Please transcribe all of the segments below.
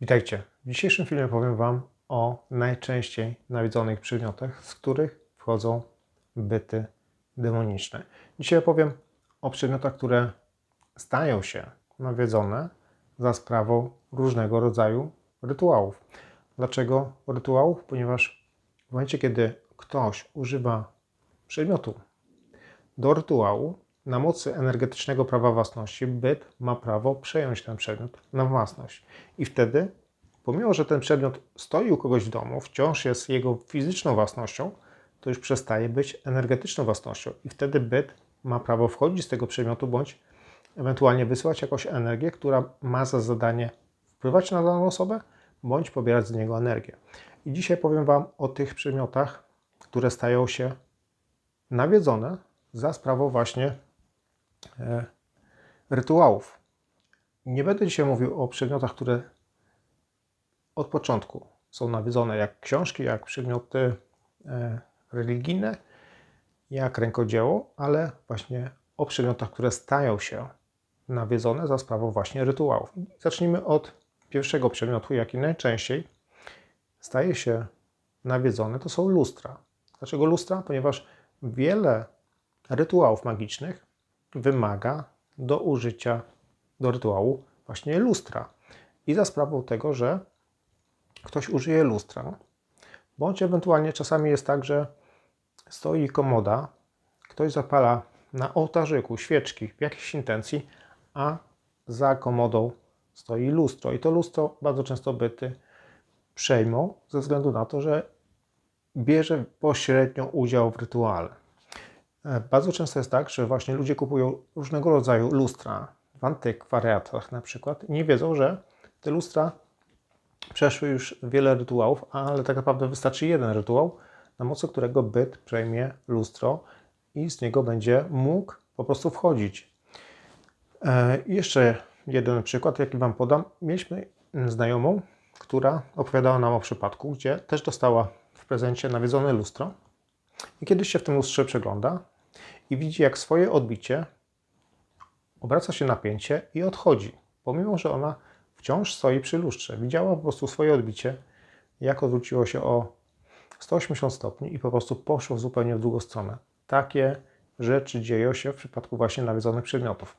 Witajcie. W dzisiejszym filmie powiem Wam o najczęściej nawiedzonych przedmiotach, z których wchodzą byty demoniczne. Dzisiaj opowiem o przedmiotach, które stają się nawiedzone za sprawą różnego rodzaju rytuałów. Dlaczego rytuałów? Ponieważ w momencie, kiedy ktoś używa przedmiotu do rytuału, na mocy energetycznego prawa własności byt ma prawo przejąć ten przedmiot na własność. I wtedy, pomimo że ten przedmiot stoi u kogoś w domu, wciąż jest jego fizyczną własnością, to już przestaje być energetyczną własnością. I wtedy byt ma prawo wchodzić z tego przedmiotu bądź ewentualnie wysyłać jakąś energię, która ma za zadanie wpływać na daną osobę bądź pobierać z niego energię. I dzisiaj powiem Wam o tych przedmiotach, które stają się nawiedzone za sprawą właśnie rytuałów. Nie będę dzisiaj mówił o przedmiotach, które od początku są nawiedzone, jak książki, jak przedmioty e, religijne, jak rękodzieło, ale właśnie o przedmiotach, które stają się nawiedzone za sprawą właśnie rytuałów. Zacznijmy od pierwszego przedmiotu, jaki najczęściej staje się nawiedzony, to są lustra. Dlaczego lustra? Ponieważ wiele rytuałów magicznych wymaga do użycia do rytuału właśnie lustra. I za sprawą tego, że ktoś użyje lustra, bądź ewentualnie czasami jest tak, że stoi komoda, ktoś zapala na ołtarzyku świeczki w jakiejś intencji, a za komodą stoi lustro. I to lustro bardzo często byty przejmą ze względu na to, że bierze pośrednio udział w rytuale. E, Bardzo często jest tak, że właśnie ludzie kupują różnego rodzaju lustra w antykwariatach na przykład i nie wiedzą, że te lustra przeszły już wiele rytuałów, ale tak naprawdę wystarczy jeden rytuał, na mocy którego byt przejmie lustro i z niego będzie mógł po prostu wchodzić. E, i jeszcze jeden przykład, jaki Wam podam. Mieliśmy znajomą, która opowiadała nam o przypadku, gdzie też dostała w prezencie nawiedzone lustro i kiedyś się w tym lustrze przegląda i widzi, jak swoje odbicie obraca się napięcie i odchodzi, pomimo że ona wciąż stoi przy lustrze. Widziała po prostu swoje odbicie, jak odwróciło się o 180 stopni i po prostu poszło zupełnie w drugą stronę. Takie rzeczy dzieją się w przypadku właśnie nawiedzonych przedmiotów.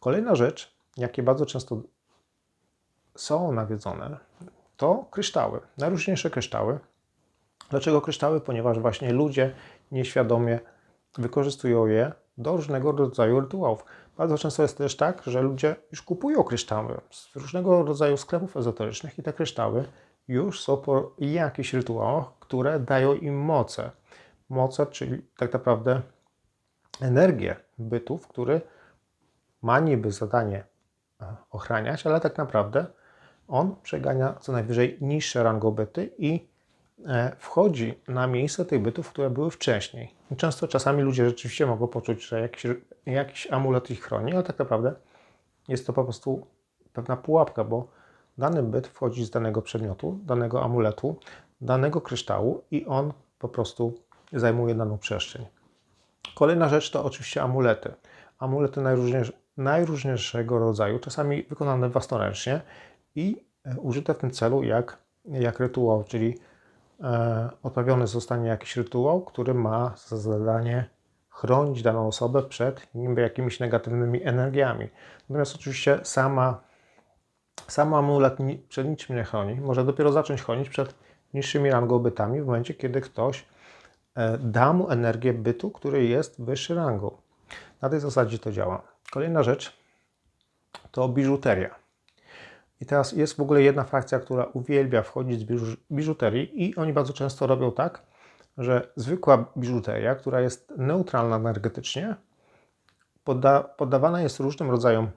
Kolejna rzecz, jakie bardzo często są nawiedzone, to kryształy. Najróżniejsze kryształy. Dlaczego kryształy? Ponieważ właśnie ludzie nieświadomie wykorzystują je do różnego rodzaju rytuałów. Bardzo często jest też tak, że ludzie już kupują kryształy z różnego rodzaju sklepów ezoterycznych i te kryształy już są po jakichś rytuałach, które dają im moce. Moce, czyli tak naprawdę energię bytów, który ma niby zadanie e, ochraniać, ale tak naprawdę on przegania co najwyżej niższe rangą byty i wchodzi na miejsce tych bytów, które były wcześniej. I często czasami ludzie rzeczywiście mogą poczuć, że jakiś, jakiś amulet ich chroni, ale tak naprawdę jest to po prostu pewna pułapka, bo dany byt wchodzi z danego przedmiotu, danego amuletu, danego kryształu i on po prostu zajmuje daną przestrzeń. Kolejna rzecz to oczywiście amulety. Amulety najróżniejsze, najróżniejszego rodzaju, czasami wykonane własnoręcznie i e, użyte w tym celu jak, jak rytuał, czyli e, odprawiony zostanie jakiś rytuał, który ma za zadanie chronić daną osobę przed jakimiś negatywnymi energiami. Natomiast oczywiście sama, sam amulet przed niczym nie chroni. Może dopiero zacząć chronić przed niższymi rangą bytami w momencie, kiedy ktoś e, da mu energię bytu, który jest wyższy rangą. Na tej zasadzie to działa. Kolejna rzecz to biżuteria. I teraz jest w ogóle jedna frakcja, która uwielbia wchodzić z biżu- biżuterii i oni bardzo często robią tak, że zwykła biżuteria, która jest neutralna energetycznie, podda- poddawana jest różnym rodzajom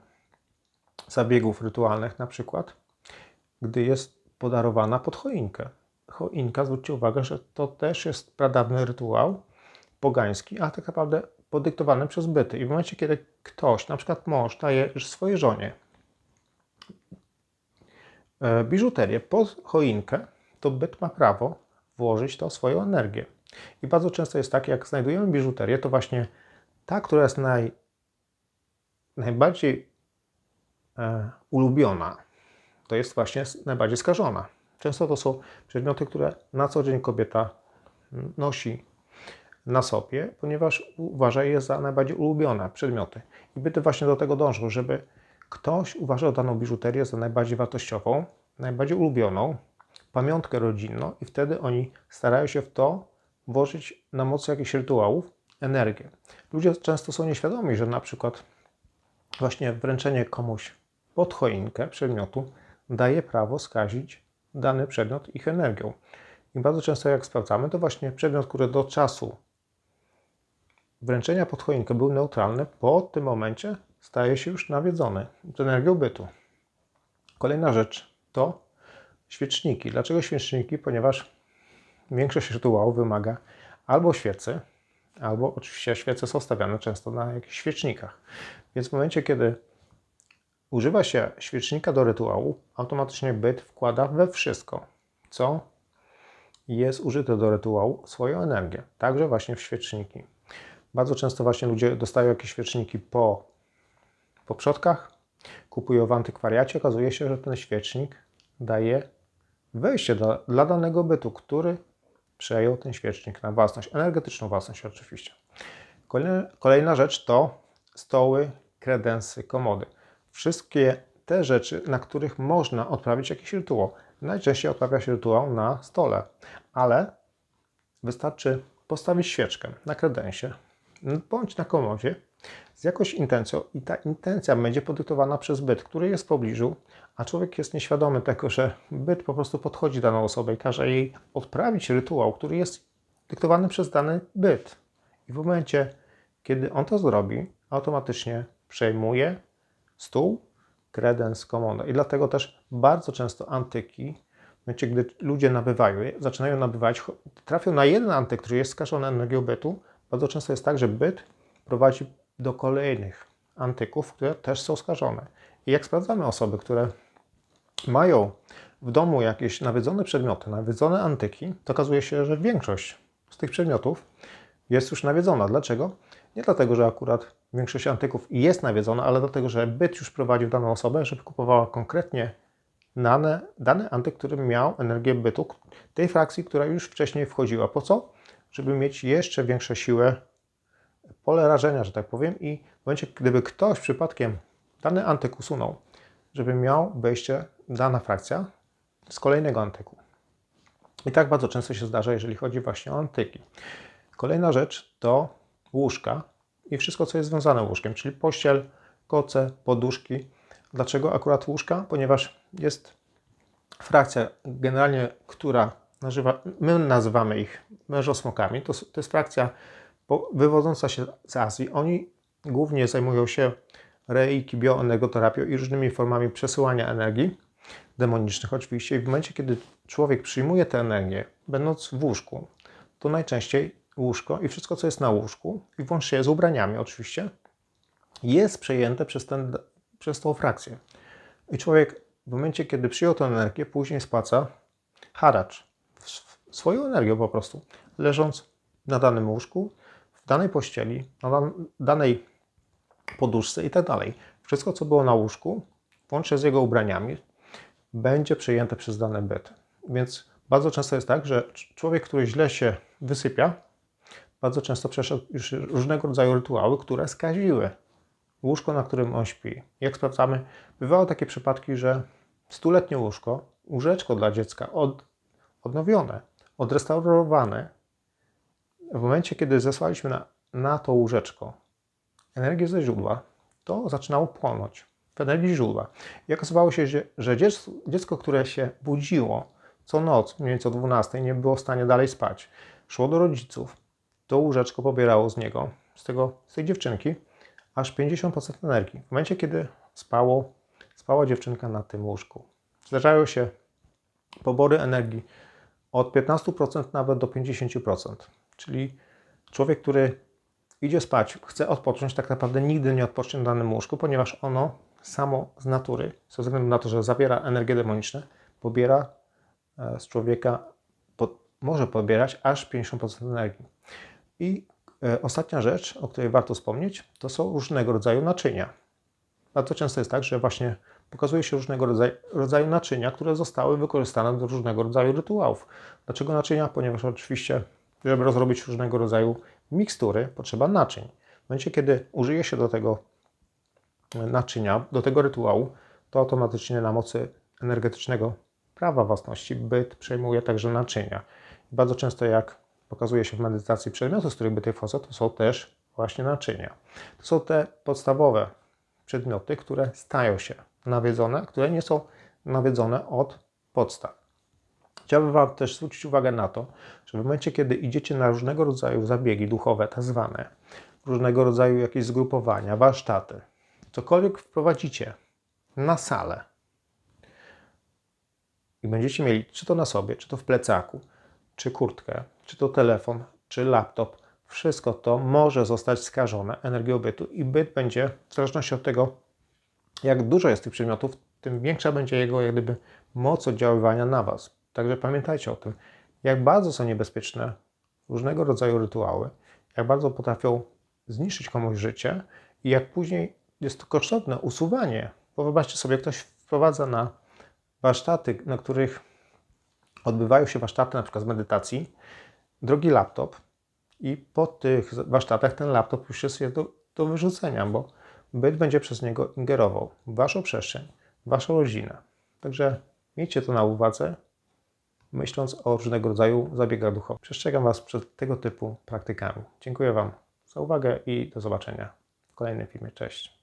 zabiegów rytualnych, na przykład gdy jest podarowana pod choinkę. Choinka, zwróćcie uwagę, że to też jest pradawny rytuał pogański, a tak naprawdę podyktowany przez byty. I w momencie, kiedy ktoś, na przykład mąż, daje swojej żonie biżuterię pod choinkę, to byt ma prawo włożyć to swoją energię. I bardzo często jest tak, jak znajdujemy biżuterię, to właśnie ta, która jest naj, najbardziej e, ulubiona, to jest właśnie najbardziej skażona. Często to są przedmioty, które na co dzień kobieta nosi na sobie, ponieważ uważa je za najbardziej ulubione przedmioty. I byty właśnie do tego dążą, żeby ktoś uważał daną biżuterię za najbardziej wartościową, najbardziej ulubioną, pamiątkę rodzinną i wtedy oni starają się w to włożyć na mocy jakichś rytuałów energię. Ludzie często są nieświadomi, że na przykład właśnie wręczenie komuś pod choinkę przedmiotu daje prawo skazić dany przedmiot ich energią. I bardzo często jak sprawdzamy, to właśnie przedmiot, który do czasu wręczenia pod choinkę był neutralny, po tym momencie staje się już nawiedzony z energią bytu. Kolejna rzecz to świeczniki. Dlaczego świeczniki? Ponieważ większość rytuałów wymaga albo świecy, albo oczywiście świece są stawiane często na jakichś świecznikach. Więc w momencie, kiedy używa się świecznika do rytuału, automatycznie byt wkłada we wszystko, co jest użyte do rytuału, swoją energię. Także właśnie w świeczniki. Bardzo często właśnie ludzie dostają jakieś świeczniki po, po przodkach, kupują w antykwariacie, okazuje się, że ten świecznik daje wejście do, dla danego bytu, który przejął ten świecznik na własność, energetyczną własność oczywiście. Kolejna, kolejna rzecz to stoły, kredensy, komody. Wszystkie te rzeczy, na których można odprawić jakiś rytuał. Najczęściej odprawia się rytuał na stole, ale wystarczy postawić świeczkę na kredensie bądź na komodzie z jakąś intencją i ta intencja będzie podyktowana przez byt, który jest w pobliżu, a człowiek jest nieświadomy tego, że byt po prostu podchodzi daną osobę i każe jej odprawić rytuał, który jest dyktowany przez dany byt. I w momencie, kiedy on to zrobi, automatycznie przejmuje stół, kredens, komodę. I dlatego też bardzo często antyki, w momencie, gdy ludzie nabywają, zaczynają nabywać, trafią na jeden antyk, który jest skażony energią bytu, bardzo często jest tak, że byt prowadzi do kolejnych antyków, które też są skażone. I jak sprawdzamy osoby, które mają w domu jakieś nawiedzone przedmioty, nawiedzone antyki, to okazuje się, że większość z tych przedmiotów jest już nawiedzona. Dlaczego? Nie dlatego, że akurat większość antyków jest nawiedzona, ale dlatego, że byt już prowadził daną osobę, żeby kupowała konkretnie dane, dany antyk, który miał energię bytu tej frakcji, która już wcześniej wchodziła. Po co? żeby mieć jeszcze większą siłę pole rażenia, że tak powiem, i w momencie, gdyby ktoś przypadkiem dany antyk usunął, żeby miał wejście dana frakcja z kolejnego antyku. I tak bardzo często się zdarza, jeżeli chodzi właśnie o antyki. Kolejna rzecz to łóżka i wszystko, co jest związane łóżkiem, czyli pościel, koce, poduszki. Dlaczego akurat łóżka? Ponieważ jest frakcja generalnie, która nazywa, my nazywamy ich mężosmokami. To, to jest frakcja wywodząca się z Azji. Oni głównie zajmują się reiki, bioenergoterapią i różnymi formami przesyłania energii demonicznych oczywiście. W momencie, kiedy człowiek przyjmuje tę energię, będąc w łóżku, to najczęściej łóżko i wszystko, co jest na łóżku, i włącznie z ubraniami oczywiście, jest przejęte przez, ten, przez tą frakcję. I człowiek w momencie, kiedy przyjął tę energię, później spłaca haracz, swoją energią po prostu, leżąc na danym łóżku, danej pościeli, na danej poduszce i tak dalej. Wszystko, co było na łóżku, włącznie z jego ubraniami, będzie przejęte przez dany byt. Więc bardzo często jest tak, że człowiek, który źle się wysypia, bardzo często przeszedł już różnego rodzaju rytuały, które skaziły łóżko, na którym on śpi. Jak sprawdzamy, bywały takie przypadki, że stuletnie łóżko, łóżeczko dla dziecka od, odnowione, odrestaurowane. W momencie, kiedy zesłaliśmy na, na to łóżeczko energię ze źródła, to zaczynało płonąć w energii źródła. I okazywało się, że, że dziecko, które się budziło co noc, mniej więcej o 12, nie było w stanie dalej spać, szło do rodziców, to łóżeczko pobierało z niego, z, tego, z tej dziewczynki, aż 50% energii. W momencie, kiedy spało, spała dziewczynka na tym łóżku. Zdarzają się pobory energii od 15% nawet do 50%. Czyli człowiek, który idzie spać, chce odpocząć, tak naprawdę nigdy nie odpocznie na danym łóżku, ponieważ ono samo z natury, ze względu na to, że zawiera energię demoniczną, pobiera e, z człowieka, po, może pobierać aż 50% energii. I e, ostatnia rzecz, o której warto wspomnieć, to są różnego rodzaju naczynia. Bardzo często jest tak, że właśnie pokazuje się różnego rodzaju, rodzaju naczynia, które zostały wykorzystane do różnego rodzaju rytuałów. Dlaczego naczynia? Ponieważ oczywiście, żeby rozrobić różnego rodzaju mikstury, potrzeba naczyń. W momencie, kiedy użyje się do tego naczynia, do tego rytuału, to automatycznie na mocy energetycznego prawa własności byt przejmuje także naczynia. Bardzo często, jak pokazuje się w medytacji przedmioty, z których byty wchodzą, to są też właśnie naczynia. To są te podstawowe przedmioty, które stają się nawiedzone, które nie są nawiedzone od podstaw. Chciałbym Wam też zwrócić uwagę na to, że w momencie, kiedy idziecie na różnego rodzaju zabiegi duchowe, tak zwane, różnego rodzaju jakieś zgrupowania, warsztaty, cokolwiek wprowadzicie na salę i będziecie mieli, czy to na sobie, czy to w plecaku, czy kurtkę, czy to telefon, czy laptop, wszystko to może zostać skażone energią bytu i byt będzie, w zależności od tego, jak dużo jest tych przedmiotów, tym większa będzie jego jak gdyby moc oddziaływania na Was. Także pamiętajcie o tym, jak bardzo są niebezpieczne różnego rodzaju rytuały, jak bardzo potrafią zniszczyć komuś życie i jak później jest to kosztowne usuwanie. Bo wyobraźcie sobie, ktoś wprowadza na warsztaty, na których odbywają się warsztaty na przykład z medytacji, drogi laptop i po tych warsztatach ten laptop już jest do, do wyrzucenia, bo byt będzie przez niego ingerował w Waszą przestrzeń, w Waszą rodzinę. Także miejcie to na uwadze, myśląc o różnego rodzaju zabiegach duchowych. Przestrzegam Was przed tego typu praktykami. Dziękuję Wam za uwagę i do zobaczenia w kolejnym filmie. Cześć.